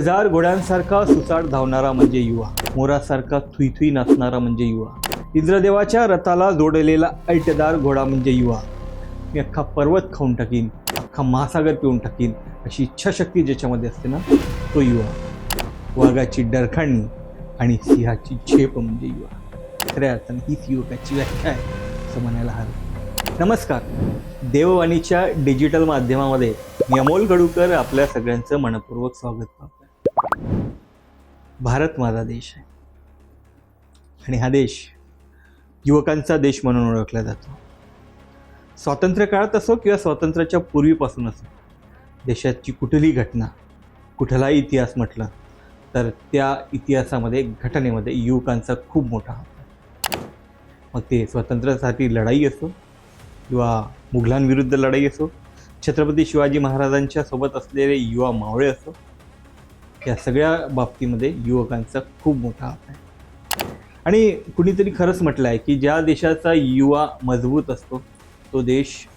हजार घोड्यांसारखा सुसाट धावणारा म्हणजे युवा. मोरासारखा थुईथुई नाचणारा म्हणजे युवा. इंद्रदेवाच्या रथाला जोडलेला ऐटदार घोडा म्हणजे युवा. मी अख्खा पर्वत खाऊन टाकीन अख्खा महासागर पिऊन टाकीन अशी इच्छाशक्ती ज्याच्यामध्ये असते ना तो युवा. वाघाची डरखाणी आणि सिंहाची झेप म्हणजे युवा. खऱ्या अर्थाने हीच युवकाची व्याख्या आहे असं म्हणायला हवं नमस्कार. देववाणीच्या डिजिटल माध्यमामध्ये मी अमोल गडूकर आपल्या सगळ्यांचं मनपूर्वक स्वागत करतो. भारत माझा देश आहे. आणि हा देश युवकांचा देश म्हणून ओळखला जातो. स्वातंत्र्य काळात असो किंवा स्वातंत्र्याच्या पूर्वीपासून असो देशाची कुठलीही घटना कुठलाही इतिहास म्हटलं तर त्या इतिहासामध्ये घटनेमध्ये युवकांचा खूप मोठा हात मग ते स्वातंत्र्यासाठी लढाई असो किंवा मुघलांविरुद्ध लढाई असो छत्रपती शिवाजी महाराजांच्या सोबत असलेले युवा मावळे असो या सगळ्या बाबतीमध्ये युवकांचा खूप मोठा हात आहे. आणि कुणीतरी खरंच म्हटलं आहे की ज्या देशाचा युवा मजबूत असतो तो देश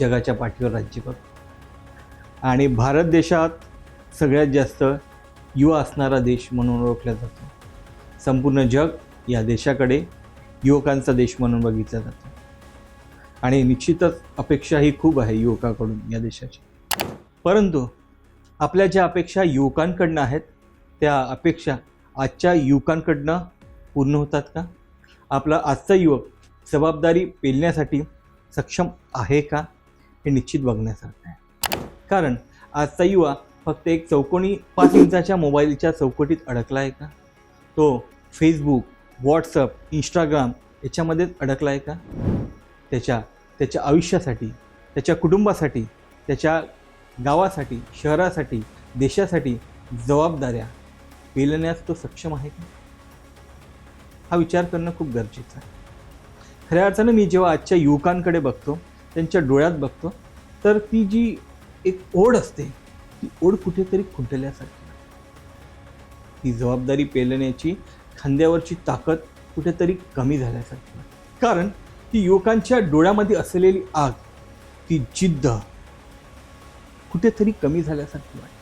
जगाच्या पाठीवर राज्य करतो. आणि भारत देशात सगळ्यात जास्त युवा असणारा देश म्हणून ओळखला जातो. संपूर्ण जग या देशाकडे युवकांचा देश म्हणून बघितला जातो. आणि निश्चितच अपेक्षाही खूप आहे युवकाकडून या देशाची. परंतु आपल्या ज्या अपेक्षा युवकांकडनं आहेत त्या अपेक्षा आजच्या युवकांकडनं पूर्ण होतात का? आपला आजचा युवक जबाबदारी पेलण्यासाठी सक्षम आहे का? हे निश्चित बघण्यासारखं आहे. कारण आजचा युवा फक्त एक चौकोनी पाच इंचाच्या मोबाईलच्या चौकटीत अडकला आहे का? तो फेसबुक व्हॉट्सअप इंस्टाग्राम याच्यामध्येच अडकला आहे का? त्याच्या त्याच्या आयुष्यासाठी त्याच्या कुटुंबासाठी त्याच्या गावासाठी शहरासाठी देशासाठी जबाबदाऱ्या पेलण्यास तो सक्षम आहे का? हा विचार करणं खूप गरजेचं आहे. खऱ्या अर्थानं मी जेव्हा आजच्या युवकांकडे बघतो त्यांच्या डोळ्यात बघतो तर ती जी एक ओढ असते ती ओढ कुठेतरी खुंटल्यासारखी ती जबाबदारी पेलण्याची खांद्यावरची ताकद कुठेतरी कमी झाल्यासारखी कारण ती युवकांच्या डोळ्यामध्ये असलेली आग ती जिद्द कुठेतरी कमी झाल्यासारखी वाटते.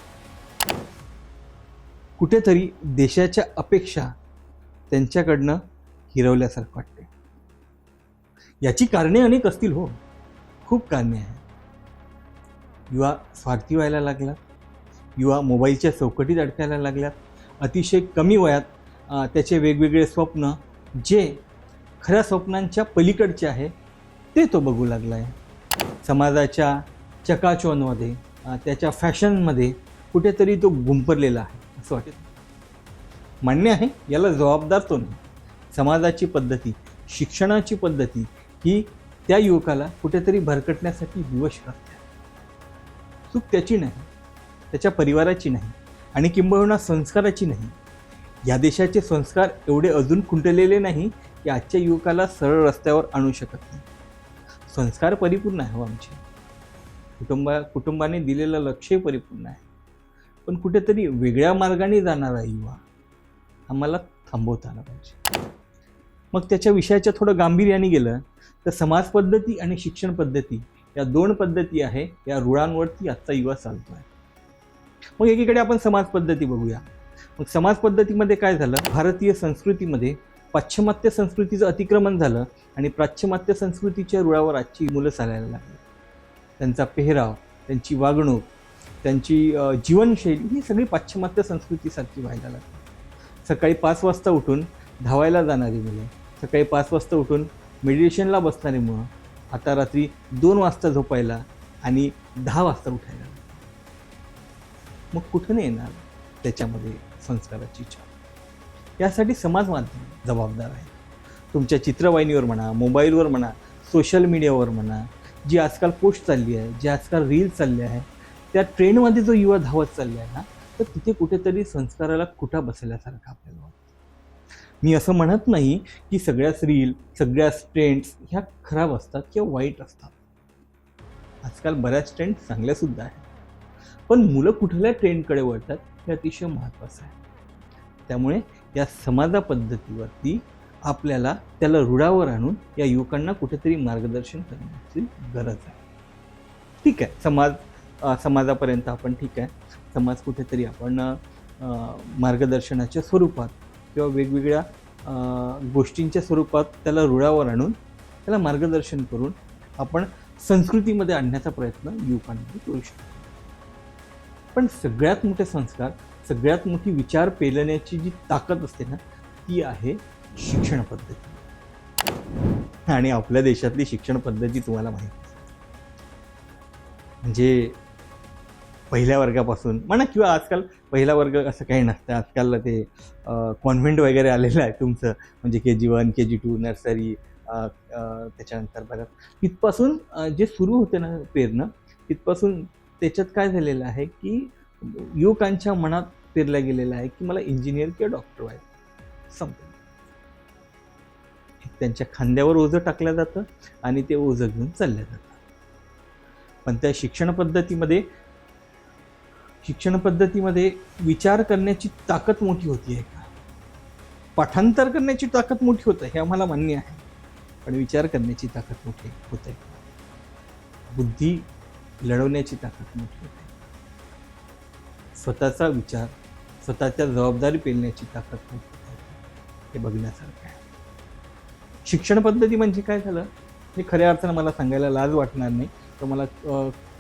कुठेतरी देशाच्या अपेक्षा त्यांच्याकडनं हिरवल्यासारखं वाटते. याची कारणे अनेक असतील हो. खूप कारणे आहेत. युवा स्वार्थी व्हायला लागलात युवा मोबाईलच्या चौकटीत अडकायला लागल्यात अतिशय कमी वयात त्याचे वेगवेगळे स्वप्न जे खऱ्या स्वप्नांच्या पलीकडचे आहे ते तो बघू लागला आहे समाजाच्या चकाचोंमध्ये त्याच्या फॅशनमध्ये कुठेतरी तो गुंपरलेला आहे असं वाटतं. मान्य आहे याला जबाबदार तो नाही. समाजाची पद्धती शिक्षणाची पद्धती ही त्या युवकाला कुठेतरी भरकटण्यासाठी विवश करते. चूक त्याची नाही त्याच्या परिवाराची नाही आणि किंबहुना संस्काराची नाही. या देशाचे संस्कार एवढे अजून खुंटलेले नाही की आजच्या युवकाला सरळ रस्त्यावर आणू शकत नाही. संस्कार परिपूर्ण आहे हो आमचे. कुटुंबा कुटुंबाने दिलेलं लक्षही परिपूर्ण आहे. पण कुठेतरी वेगळ्या मार्गाने जाणारा युवा आम्हाला थांबवता आला पाहिजे. मग त्याच्या विषयाच्या थोडं गांभीर्याने गेलं तर समाज पद्धती आणि शिक्षण पद्धती या दोन पद्धती आहे या रुळांवरती आजचा युवा चालतो आहे मग एकीकडे आपण समाज पद्धती बघूया. मग समाज पद्धतीमध्ये काय झालं? भारतीय संस्कृतीमध्ये पाश्चिमात्य संस्कृतीचं अतिक्रमण झालं आणि पाश्चिमात्य संस्कृतीच्या रुळावर आजची मुलं चालायला लागली. त्यांचा पेहराव त्यांची वागणूक त्यांची जीवनशैली ही सगळी पाश्चिमात्य संस्कृतीसारखी व्हायला लागते सकाळी पाच वाजता उठून धावायला जाणारी मुलं सकाळी पाच वाजता उठून मेडिटेशनला बसणारी मुलं आता रात्री दोन वाजता झोपायला आणि दहा वाजता उठायला मग कुठं येणार त्याच्यामध्ये संस्काराची इच्छा यासाठी समाज माध्यम जबाबदार आहे. तुमच्या चित्रवाहिनीवर म्हणा मोबाईलवर म्हणा सोशल मीडियावर म्हणा जी आजकाल पोस्ट चालली आहे जी आजकाल रील चालली आहे त्या ट्रेंडमध्ये जो युवा धावत चालला आहे ना तर तिथे कुठेतरी संस्काराला कुठा बसल्यासारखं आपल्याला वाटतं. मी असं म्हणत नाही की सगळ्याच रील सगळ्याच ट्रेंड्स ह्या खराब असतात किंवा वाईट असतात. आजकाल बऱ्याच ट्रेंड चांगल्यासुद्धा आहेत. पण मुलं कुठल्या ट्रेंडकडे वळतात हे अतिशय महत्त्वाचं आहे. त्यामुळे या समाजा पद्धतीवरती आपल्याला त्याला रुळावर आणून या युवकांना कुठेतरी मार्गदर्शन करण्याची गरज आहे. ठीक आहे समाज समाजापर्यंत आपण ठीक आहे. समाज कुठेतरी आपण मार्गदर्शनाच्या स्वरूपात किंवा वेगवेगळ्या गोष्टींच्या स्वरूपात त्याला रुळावर आणून त्याला मार्गदर्शन करून आपण संस्कृतीमध्ये आणण्याचा प्रयत्न युवकांमध्ये करू शकतो. पण सगळ्यात मोठे संस्कार सगळ्यात मोठी विचार पेलण्याची जी ताकद असते ना ती आहे शिक्षण पद्धती. आणि आपल्या देशातली शिक्षण पद्धती तुम्हाला माहिती. आहे. म्हणजे पहिल्या वर्गापासून म्हणा किंवा आजकाल पहिला वर्ग असं काही नसतं. आजकाल ते कॉन्व्हेंट वगैरे आलेलं आहे तुमचं. म्हणजे K G one K G two nursery त्याच्यानंतर बघा तिथपासून जे सुरू होते ना पेरणं तिथपासून त्याच्यात काय झालेलं आहे की युवकांच्या मनात पेरलं गेलेलं आहे की मला इंजिनियर किंवा डॉक्टर व्हायचं. संपलं त्यांच्या खांद्यावर ओझं टाकलं जातं आणि ते ओझं घेऊन चाललं जातं पण त्या शिक्षण पद्धतीमध्ये शिक्षण पद्धतीमध्ये विचार करण्याची ताकद मोठी होती आहे का पाठांतर करण्याची ताकद मोठी होतं हे आम्हाला मान्य आहे. पण विचार करण्याची ताकद मोठी होते. बुद्धी लढवण्याची ताकद मोठी होते. स्वतःचा विचार स्वतःच्या जबाबदारी पेलण्याची ताकद मोठी होते. हे बघण्यासारखं आहे. शिक्षण पद्धती म्हणजे काय झालं? हे खऱ्या अर्थानं मला सांगायला लाज वाटणार नाही. तर मला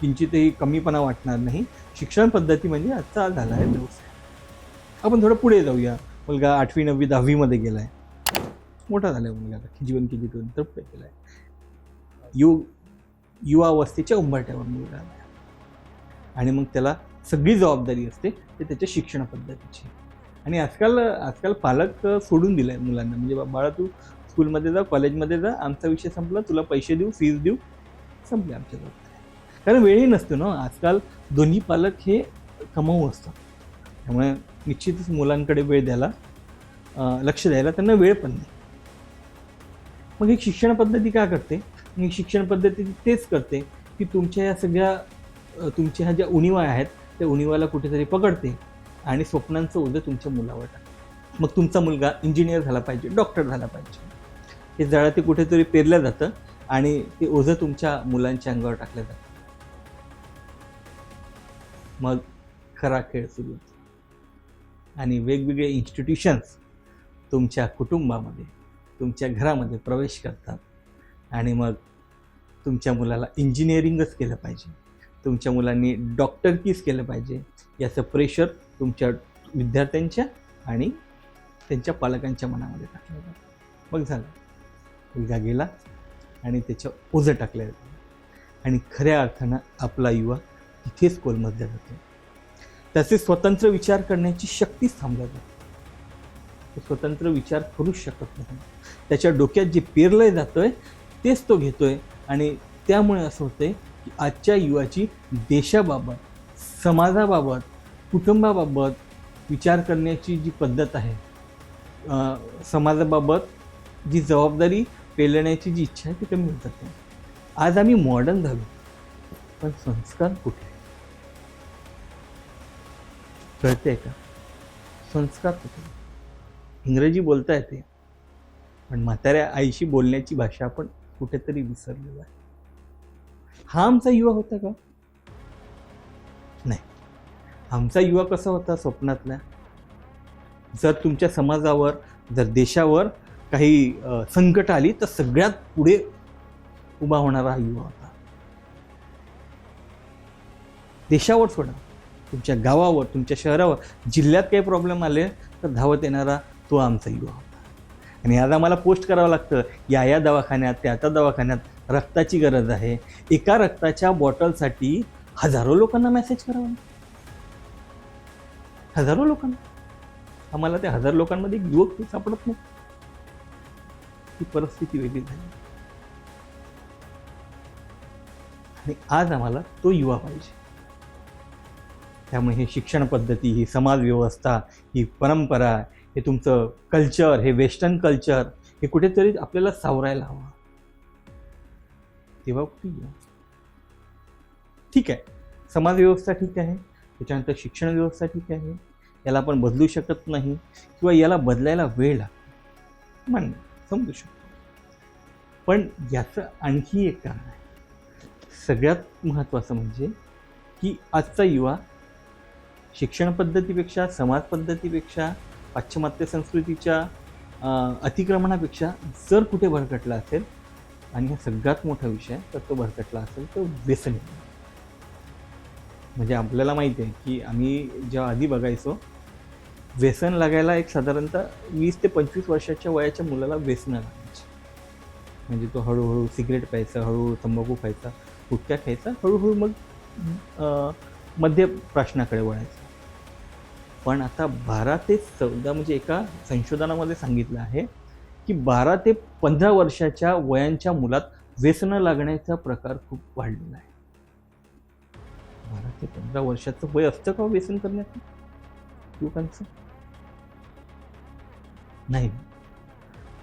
किंचितही कमीपणा वाटणार नाही. शिक्षण पद्धती म्हणजे आजचा झाला आहे व्यवसाय. आपण थोडं पुढे जाऊया. मुलगा आठवी नववी दहावीमध्ये गेला आहे मोठा झाला आहे मुलगा जीवन किती करून तर पुढे गेला आहे यु युवावस्थेच्या उंबरट्यावर मुलगा आला आणि मग त्याला सगळी जबाबदारी असते ते त्याच्या शिक्षण पद्धतीची. आणि आजकाल आजकाल पालक सोडून दिलं आहे मुलांना. म्हणजे बाळा तू स्कूलमध्ये जा कॉलेजमध्ये जा आमचा विषय संपला तुला पैसे देऊ फीज देऊ संपले आमच्या कारण वेळही नसतो ना आजकाल दोन्ही पालक हे कमावू असतात. त्यामुळे निश्चितच मुलांकडे वेळ द्यायला लक्ष द्यायला त्यांना वेळ पण नाही. मग ही शिक्षण पद्धती काय करते? ही शिक्षण पद्धती तेच करते की तुमच्या या सगळ्या तुमच्या ह्या ज्या उणिवा आहेत त्या उणिवाला कुठेतरी पकडते आणि स्वप्नांचं ओझं तुमच्या मुलावर टाकते. मग तुमचा मुलगा इंजिनियर झाला पाहिजे डॉक्टर झाला पाहिजे. हे जळा ते कुठेतरी पेरलं जातं आणि ते ओझं तुमच्या मुलांच्या अंगावर टाकलं जातं. मग खरा खेळ सुरू होतो. आणि वेगवेगळे इन्स्टिट्यूशन्स तुमच्या कुटुंबामध्ये तुमच्या घरामध्ये प्रवेश करतात. आणि मग तुमच्या मुलाला इंजिनिअरिंगच केलं पाहिजे. तुमच्या मुलांनी डॉक्टरकीच केलं पाहिजे. याचं प्रेशर तुमच्या विद्यार्थ्यांच्या आणि त्यांच्या पालकांच्या मनामध्ये टाकलं जातं. मग झालं. मुलगा गेला आणि त्याच्या ओझं टाकल्या जातं आणि खऱ्या अर्थानं आपला युवा तिथेच कोलमधल्या जातो. त्याचे स्वतंत्र विचार करण्याची शक्तीच थांबल्या जाते तो स्वतंत्र विचार करूच शकत नाही. त्याच्या डोक्यात जे पेरलं जातोय तेच तो घेतोय. आणि त्यामुळे असं होतंय की आजच्या युवाची देशाबाबत समाजाबाबत कुटुंबाबाबत विचार करण्याची जी पद्धत आहे समाजाबाबत जी जबाबदारी पेलण्याची जी इच्छा आहे ती कमी होत जाते. आज आम्ही मॉडर्न झालो पण संस्कार कुठे? कळते का? संस्कार कुठे? इंग्रजी बोलता येते पण म्हाताऱ्या आईशी बोलण्याची भाषा आपण कुठेतरी विसरलेलो आहे. हा आमचा युवा होता का? नाही. आमचा युवा कसा होता स्वप्नातला जर तुमच्या समाजावर जर देशावर काही संकट आली तर सगळ्यात पुढे उभा होणारा हा युवा होता. देशावर सोडा. तुमच्या गावावर तुमच्या शहरावर जिल्ह्यात काही प्रॉब्लेम आले तर धावत येणारा तो आमचा युवा होता. आणि आज आम्हाला पोस्ट करावं लागतं या या दवाखान्यात त्या त्या दवाखान्यात रक्ताची गरज आहे. एका रक्ताच्या बॉटलसाठी हजारो लोकांना मेसेज करावा हजारो लोकांना. आम्हाला त्या हजार लोकांमध्ये एक युवक ते सापडत नाही. ही परिस्थिती वेगळी झाली. आणि आज आम्हाला तो युवा पाहिजे. त्यामुळे ही शिक्षण पद्धती ही समाजव्यवस्था ही परंपरा हे तुमचं कल्चर हे वेस्टर्न कल्चर हे कुठेतरी आपल्याला सावरायला हवं. तेव्हा कुठे ठीक आहे. समाजव्यवस्था ठीक आहे. त्याच्यानंतर शिक्षण व्यवस्था ठीक आहे. याला आपण बदलू शकत नाही किंवा याला बदलायला वेळ लागतो. मान्य. समजू शकतो. पण याचं आणखी एक कारण आहे. सगळ्यात महत्त्वाचं म्हणजे की आजचा युवा शिक्षण पद्धतीपेक्षा समाज पद्धतीपेक्षा पाश्चिमात्य संस्कृतीच्या अतिक्रमणापेक्षा जर कुठे भरकटला असेल आणि हा सगळ्यात मोठा विषय तर तो भरकटला असेल तो व्यसनी. म्हणजे आपल्याला माहिती आहे की आम्ही जेव्हा आधी बघायचो व्यसन लागायला एक साधारणतः वीस ते पंचवीस वर्षाच्या वयाच्या मुलाला व्यसनं लागायची. म्हणजे तो हळूहळू सिगरेट प्यायचा हळूहळू तंबाखू खायचा गुटखा खायचा हळूहळू मग मध्य प्राश्नाकडे वळायचा. पण आता बारा ते चौदा म्हणजे एका संशोधनामध्ये सांगितलं आहे की बारा ते पंधरा वर्षाच्या वयांच्या मुलात व्यसनं लागण्याचा प्रकार खूप वाढलेला आहे. बारा ते पंधरा वर्षाचं वय असतं का हो व्यसन करण्याचं? युवकांचं नाही.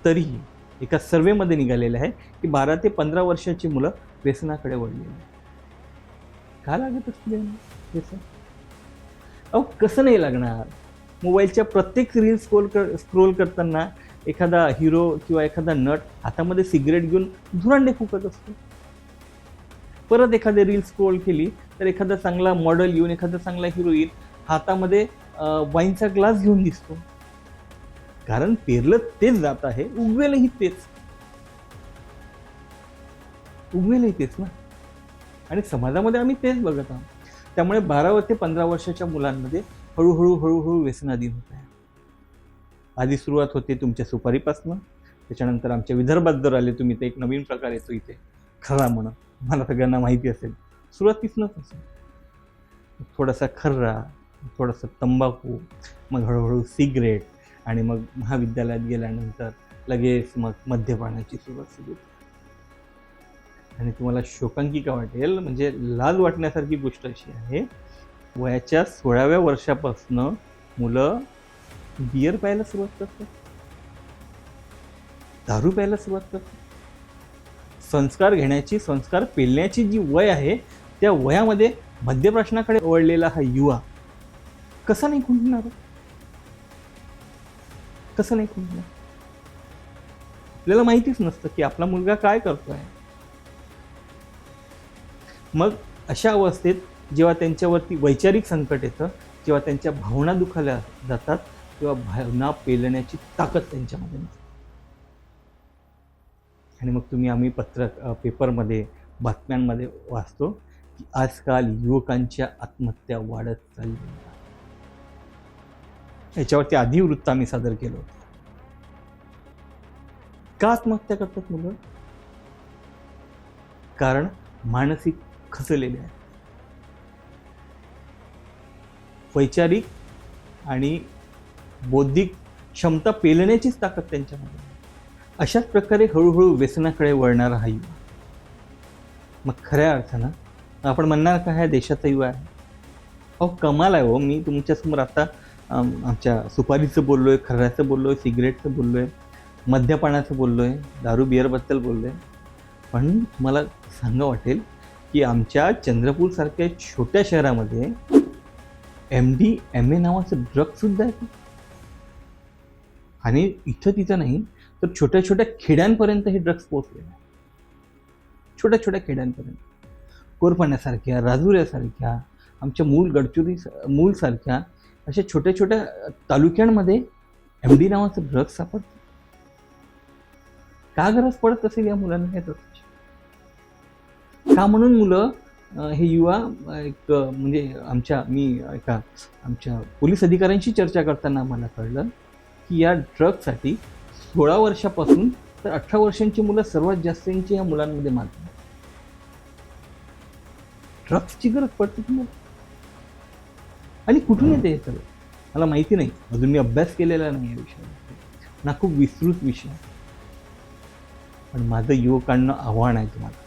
तरीही एका सर्वेमध्ये निघालेलं आहे की बारा ते पंधरा वर्षाची मुलं व्यसनाकडे वळलेली आहे का लागत असतील व्यसन? अहो कसं नाही लागणार? मोबाईलच्या प्रत्येक रील स्क्रोल कर स्क्रोल करताना एखादा हिरो किंवा एखादा नट हातामध्ये सिगरेट घेऊन धुरांडे फुकत असतो. परत एखादी रील स्क्रोल केली तर एखादा चांगला मॉडेल येऊन एखादा चांगला हिरोईन हातामध्ये वाईनचा ग्लास घेऊन दिसतो. कारण पेरलं तेच जात आहे उगवेलही तेच. उगवेलही तेच ना. आणि समाजामध्ये आम्ही तेच बघत आहोत. त्यामुळे बारा ते पंधरा वर्षाच्या मुलांमध्ये हळूहळू हळूहळू व्यसनाधीन होत आहे आधी सुरुवात होते तुमच्या सुपारीपासनं त्याच्यानंतर आमच्या विदर्भात जर आले तुम्ही तर एक नवीन प्रकार येतो इथे. खरा म्हणून मला सगळ्यांना माहिती असेल. सुरुवातीसनंच असेल थोडासा खर्रा थोडंसं तंबाखू मग हळूहळू सिगरेट आणि मग महाविद्यालयात गेल्यानंतर लगेच मग मद्यपानाची सुरुवात सुरू होते. आणि तुम्हाला शोकांकिका वाटेल म्हणजे लाज वाटण्यासारखी गोष्ट अशी आहे वयाच्या सोळाव्या वर्षापासनं मुलं बियर प्यायला सुरुवात करतात दारू प्यायला सुरुवात करतात संस्कार घेण्याची संस्कार पेलण्याची जी वय आहे त्या वयामध्ये मध्यप्रश्नाकडे वळलेला हा युवा कसं नाही खुंटणार? कसं नाही खुंटणार? आपल्याला माहितीच नसतं की आपला मुलगा काय करतोय. मग अशा अवस्थेत जेव्हा त्यांच्यावरती वैचारिक संकट येतं जेव्हा त्यांच्या भावना दुखाल्या जातात तेव्हा भावना पेलण्याची ताकद त्यांच्यामध्ये नसते. आणि मग तुम्ही आम्ही पत्र पेपरमध्ये बातम्यांमध्ये वाचतो की आजकाल युवकांच्या आत्महत्या वाढत चालल्या याच्यावरती आधी वृत्त आम्ही सादर केलं होतं. का आत्महत्या करतात मुलं? कारण मानसिक खचलेले आहेत. वैचारिक आणि बौद्धिक क्षमता पेलण्याचीच ताकद त्यांच्यामध्ये अशाच प्रकारे हळूहळू व्यसनाकडे वळणारा हा युवा. मग खऱ्या अर्थानं आपण म्हणणार का ह्या देशाचा युवा आहे. अहो कमाल आहे हो मी तुमच्यासमोर आता आमच्या सुपारीचं बोललो आहे खऱ्याचं बोललो आहे सिगरेटचं बोललो आहे मद्यपानाचं बोललो आहे दारू बिअरबद्दल बोललो आहे पण तुम्हाला सांगा वाटेल की आमच्या चंद्रपूरसारख्या छोट्या शहरामध्ये एम डी एम ए नावाचं ड्रगसुद्धा आहे. आणि इथं तिथं नाही तर छोट्या छोट्या खेड्यांपर्यंत हे ड्रग्स पोहोचलेले आहे छोट्या छोट्या खेड्यांपर्यंत. कोरपाण्यासारख्या राजुऱ्यासारख्या आमच्या मूळ गडचुरी मूलसारख्या अशा छोट्या छोट्या तालुक्यांमध्ये एम डी नावाचं ड्रग्स सापडतं. का गरज पडत असेल या मुलांना हे ड्रग्सची का म्हणून मुलं हे युवा एक म्हणजे आमच्या मी एका आमच्या पोलीस अधिकाऱ्यांशी चर्चा करताना मला कळलं की या ड्रग्ससाठी सोळा वर्षापासून तर अठरा वर्षांची मुलं सर्वात जास्तींची या मुलांमध्ये मानतात ड्रग्सची गरज पडते तुम्हाला? आणि कुठून येते हे सगळं? मला माहिती नाही. अजून मी अभ्यास केलेला नाही या विषयावर. ना खूप विस्तृत विषय आहे. पण माझं युवकांना आव्हान आहे तुम्हाला.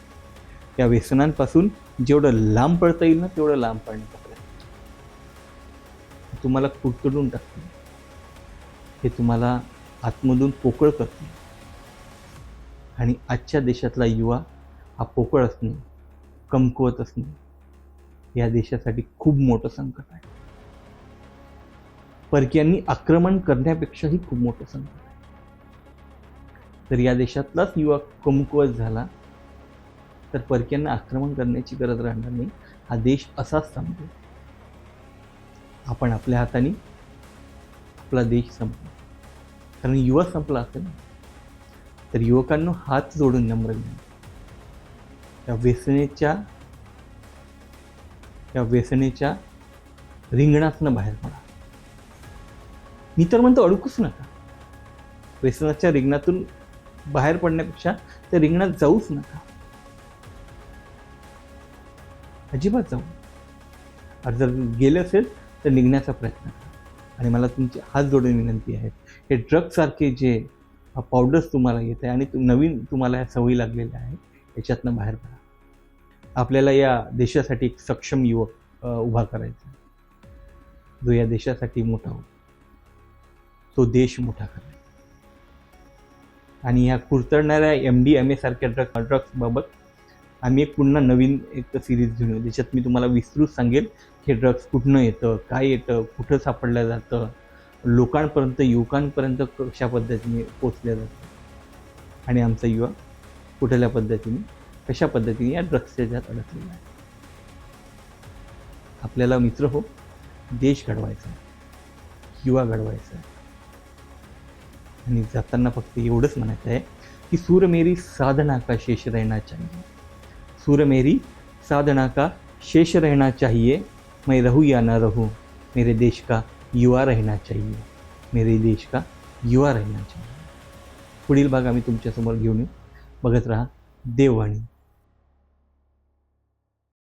त्या व्यसनांपासून जेवढं लांब पडता येईल ना तेवढं लांब पडण्याचा प्रयत्न तुम्हाला कुडतडून टाकते हे तुम्हाला आतमधून पोकळ करते आणि आजच्या देशातला युवा हा पोकळ असणे कमकुवत असणे या देशासाठी खूप मोठं संकट आहे. परकीयांनी आक्रमण करण्यापेक्षाही खूप मोठं संकट तर या देशातलाच युवा कमकुवत झाला तर परक्यांना आक्रमण करण्याची गरज राहणार नाही. हा देश असाच संपतो आपण आपल्या हाताने आपला देश संपला कारण युवा संपला असेल तर युवकांना हात जोडून नम्र विनंती त्या व्यसनेच्या या व्यसनेच्या रिंगणातनं बाहेर पडा. मी तर म्हणतो अडकूच नका. व्यसनाच्या रिंगणातून बाहेर पडण्यापेक्षा त्या रिंगणात जाऊच नका. अजिबात जाऊ आणि जर गेले असेल तर निघण्याचा प्रयत्न करा. आणि मला तुमचे हात जोडून विनंती आहे. हे ड्रगसारखे जे पावडर्स तुम्हाला येत आहे आणि तु- नवीन तुम्हाला या सवयी लागलेल्या आहेत याच्यातनं बाहेर पडा. आपल्याला या देशासाठी एक सक्षम युवक उभा करायचा जो या देशासाठी मोठा होतो. तो देश मोठा करणे आणि ह्या कुरतडणाऱ्या एम डी एम ए सारख्या ड्रग ड्रग्सबाबत आम्ही एक पुन्हा नवीन एक सिरीज घेऊन येऊ. ज्याच्यात मी तुम्हाला विस्तृत सांगेल हे ड्रग्स कुठनं येतं काय येतं कुठं सापडलं जातं लोकांपर्यंत युवकांपर्यंत कशा पद्धतीने पोचल्या जातं आणि आमचा युवा कुठल्या पद्धतीने कशा पद्धतीने या ड्रग्सच्या ज्यात अडकलेला आहे. आपल्याला मित्र हो देश घडवायचा आहे युवा घडवायचा आहे. आणि जाताना फक्त एवढंच म्हणायचं आहे की सूर मेरी साधना का शेष रहना चाहिए. सूर मेरी साधना का शेष रहना चाहिए. मैं रहू या ना रहू मेरे देश का युवा रहना चाहिए. मेरे देश का युवा रहना चाहिए. पुढील भाग आम्ही तुमच्यासमोर घेऊन येऊ. बघत राहा देववाणी.